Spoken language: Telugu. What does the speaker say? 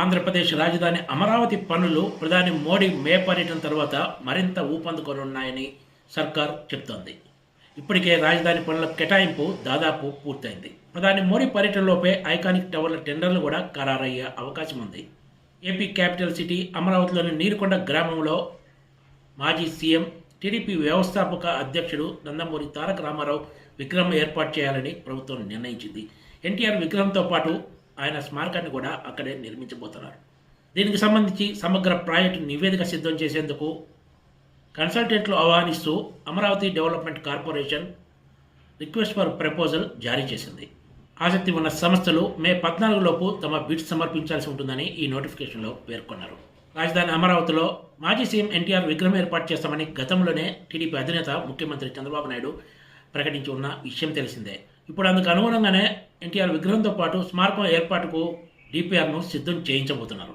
ఆంధ్రప్రదేశ్ రాజధాని అమరావతి పనులు ప్రధాని మోడీ మే పర్యటన తర్వాత మరింత ఊపందుకొనున్నాయని సర్కార్ చెప్తోంది. ఇప్పటికే రాజధాని పనుల కేటాయింపు దాదాపు పూర్తయింది. ప్రధాని మోడీ పర్యటనలోపే ఐకానిక్ టవర్ల టెండర్లు కూడా ఖరారయ్యే అవకాశం ఉంది. ఏపీ క్యాపిటల్ సిటీ అమరావతిలోని నీరుకొండ గ్రామంలో మాజీ సీఎం టీడీపీ వ్యవస్థాపక అధ్యక్షుడు నందమూరి తారక రామారావు విగ్రహం ఏర్పాటు చేయాలని ప్రభుత్వం నిర్ణయించింది. ఎన్టీఆర్ విగ్రహంతో పాటు ఆయన స్మారకాన్ని కూడా అక్కడే నిర్మించబోతున్నారు. దీనికి సంబంధించి సమగ్ర ప్రాజెక్టు నివేదిక సిద్ధం చేసేందుకు కన్సల్టెంట్లు ఆహ్వానిస్తూ Amaravati development corporation request for proposal జారీ చేసింది. ఆసక్తి ఉన్న సంస్థలు మే పద్నాలుగులోపు తమ బిడ్స్ సమర్పించాల్సి ఉంటుందని ఈ నోటిఫికేషన్లో పేర్కొన్నారు. రాజధాని అమరావతిలో మాజీ సీఎం ఎన్టీఆర్ విగ్రహం ఏర్పాటు చేస్తామని గతంలోనే టీడీపీ అధినేత ముఖ్యమంత్రి చంద్రబాబు నాయుడు ప్రకటించి ఉన్న విషయం తెలిసిందే. ఇప్పుడు అందుకు అనుగుణంగానే ఎన్టీఆర్ విగ్రహంతో పాటు స్మారకం ఏర్పాటుకు డిపిఆర్ను సిద్ధం చేయించబోతున్నారు.